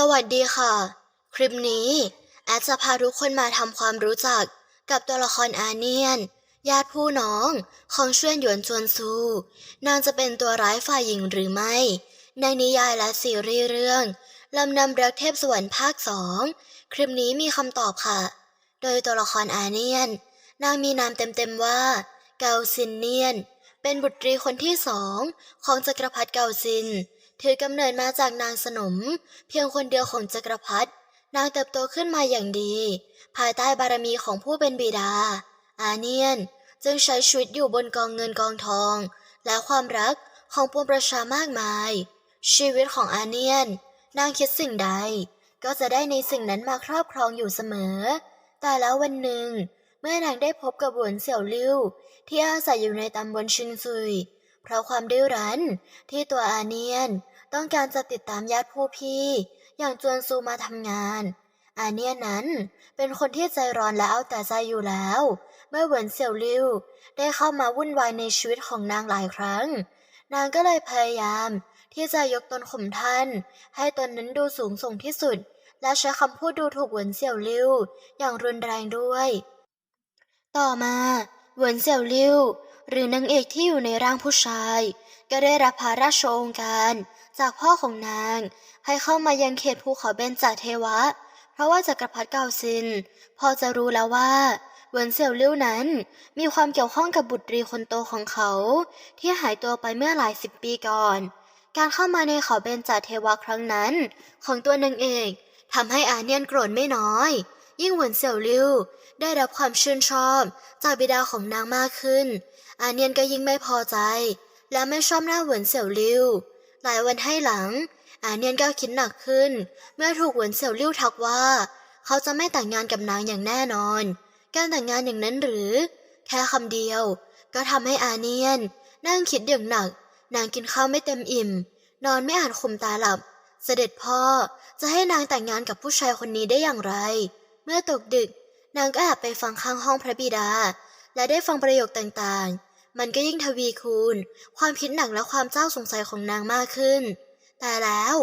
สวัสดีค่ะ คลิปนี้แอดจะพาทุกคนมาทำความรู้จักกับตัวละครอาเนียน ญาติผู้น้องของเชวียนหยวนจวนซู นางจะเป็นตัวร้ายฝ่ายหญิงหรือไม่ ในนิยายและซีรีส์เรื่องลำนำรักเทพสวรรค์ภาคสองคลิปนี้มีคำตอบค่ะ โดยตัวละครอาเนียน นางมีนามเต็มๆว่า เกาซินเนียน เป็นบุตรีคนที่สองของจักรพรรดิเกาซิน ถือกำเนิดมาจากนางสนม เพียงคนเดียวของจักรพรรดินางเติบโตขึ้นมาอย่างดี ภายใต้บารมีของผู้เป็นบิดา อาเนียน จึงใช้ชีวิตอยู่บนกองเงินกองทอง และความรักของปวงประชามากมาย ชีวิตของอาเนียน นางคิดสิ่งใด ก็จะได้ในสิ่งนั้นมาครอบครองอยู่เสมอ แต่แล้ววันหนึ่ง เมื่อนางได้พบกับหวนเสี่ยวลิ่วที่อาศัยอยู่ในตำบลชิงซุย เพราะความดื้อรั้นที่ตัวอาเนียน ต้องการจะติดตามญาติผู้พี่ อย่างจวนซูมาทำงาน อาเนียนั้นเป็นคนที่ใจร้อนและเอาแต่ใจอยู่แล้ว เมื่อเหวินเสี่ยวลิ่วได้เข้ามาวุ่นวายในชีวิตของนางหลายครั้ง นางก็เลยพยายามที่จะยกตนข่มท่าน ให้ตนนั้นดูสูงส่งที่สุด และใช้คำพูดดูถูกเหวินเสี่ยวลิ่วอย่างรุนแรงด้วย ต่อมาเหวินเสี่ยวลิ่ว หรือนางเอกที่อยู่ในร่างผู้ชาย ก็ได้รับพระราชโองการ จากพ่อของนาง ให้เข้ามายังเขตภูเขาเบญจเทวะ เพราะว่าจักรพรรดิเกาซิน พอจะรู้แล้วว่าเวินเสี่ยวลิ่วนั้น มีความเกี่ยวข้องกับบุตรีคนโตของเขา ที่หายตัวไปเมื่อหลายสิบปีก่อน การเข้ามาในเขาเบญจเทวะครั้งนั้น ของตัวนางเอกทำให้อาเนียนโกรธไม่น้อย ยิ่งเหวินเสี่ยวลิ่วได้รับความชื่นชอบจากบิดาของนางมากขึ้น อาเนียนก็ยิ่งไม่พอใจ และไม่ชอบหน้าเหวินเสี่ยวลิ่วหลายวันให้หลัง อาเนียนก็คิดหนักขึ้น เมื่อถูกเหวินเสี่ยวลิ่วทักว่า เขาจะไม่แต่งงานกับนางอย่างแน่นอน การแต่งงานอย่างนั้นหรือ แค่คำเดียว ก็ทำให้อาเนียน นั่งคิดอย่างหนัก นางกินข้าวไม่เต็มอิ่ม นอนไม่อาจคุมตาหลับ เสด็จพ่อจะให้นางแต่งงานกับผู้ชายคนนี้ได้อย่างไร เมื่อตกดึก นางก็แอบไปฟังข้างห้องพระบิดา และได้ฟังประโยคต่างๆ มันก็ยิ่งทวีคูณ ความคิดหนักและความเจ้าสงสัยของนางมากขึ้น แต่แล้ว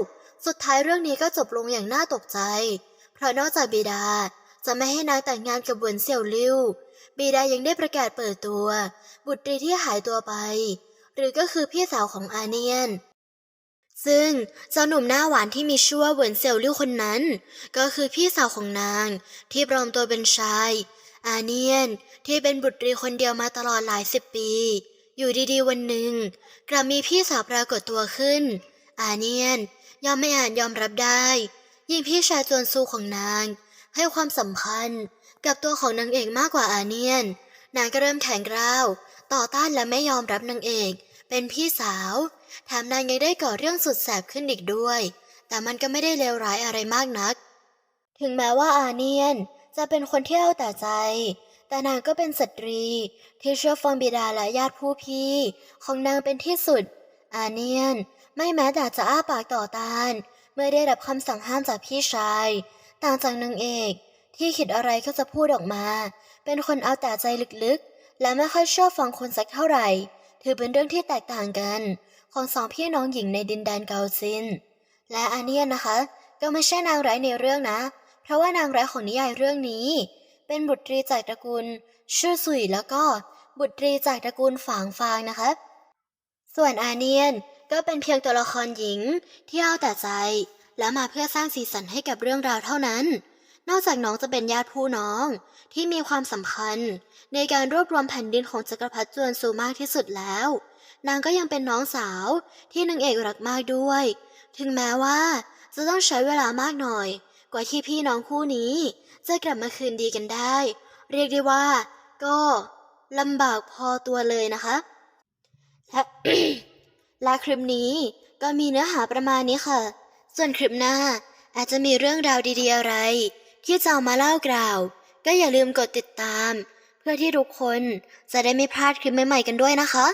สุดท้ายเรื่องนี้ก็จบลงอย่างน่าตกใจ เพราะนอกจากบิดาจะไม่ให้นางแต่งงานกับเวินเสี่ยวลิ่วบิดายังได้ประกาศเปิดตัว บุตรีที่หายตัวไป หรือก็คือพี่สาวของอาเนียน ซึ่งเจ้าหนุ่มหน้าหวานที่มีชื่อว่าเหวินเสี่ยวลิ่วคนนั้น ก็คือพี่สาวของนาง ที่ปลอมตัวเป็นชาย อาเนียนที่เป็นบุตรีคนเดียวมาตลอดหลายสิบปี อยู่ดีๆวันหนึ่ง กลับมีพี่สาวปรากฏตัวขึ้น อาเนียนยอมไม่อาจยอมรับได้ ยิ่งพี่ชายจวนซูของนาง ให้ความสำคัญกับตัวของนางเอกมากกว่าอาเนียน นางก็เริ่มแข็งกร้าว ต่อต้านและไม่ยอมรับนางเอก เป็นพี่สาว แถมนางยังได้ก่อเรื่องสุดแสบขึ้นอีกด้วย แต่มันก็ไม่ได้เลวร้ายอะไรมากนัก ถึงแม้ว่าอาเนียนจะเป็นคนที่เอาแต่ใจ แต่นางก็เป็นสตรี ที่เชื่อฟังบิดาและญาติผู้พี่ ของนางเป็นที่สุด อาเนียนไม่แม้แต่จะอ้าปากต่อต้าน เมื่อได้รับคำสั่งห้ามจากพี่ชาย ต่างจากนางเอกที่คิดอะไรก็จะพูดออกมา เป็นคนเอาแต่ใจลึกๆ และไม่ค่อยเชื่อฟังคนสักเท่าไหร่ ถือเป็นเรื่องที่แตกต่างกัน ของสองพี่น้องหญิงในดินแดนเกาซิน และอาเนียนนะคะ ก็ไม่ใช่นางร้ายในเรื่องนะ เพราะว่านางร้ายของนิยายเรื่องนี้ เป็นบุตรีจากตระกูลชื่อสุยแล้วก็บุตรีจากตระกูลฝางฟางนะคะ ส่วนอาเนียนก็เป็นเพียงตัวละครหญิงที่เอาแต่ใจ และมาเพื่อสร้างสีสันให้กับเรื่องราวเท่านั้น นอกจากน้องจะเป็นญาติผู้น้อง ที่มีความสำคัญ ในการรวบรวมแผ่นดินของจักรพรรดิจวนซูมากที่สุดแล้ว นางก็ยังเป็นน้องสาวที่นางเอกรักมากด้วย ถึงแม้ว่า จะต้องใช้เวลามากหน่อย กว่าที่พี่น้องคู่นี้ จะกลับมาคืนดีกันได้ เรียกได้ว่า ก็ลำบากพอตัวเลยนะคะและและคลิปนี้ก็มีเนื้อหาประมาณนี้ค่ะ ส่วนคลิปหน้าอาจจะมีเรื่องราวดีๆอะไร ที่จะมาเล่ากล่าว ก็อย่าลืมกดติดตาม เพื่อที่ทุกคนจะได้ไม่พลาดคลิปใหม่ๆกันด้วยนะคะ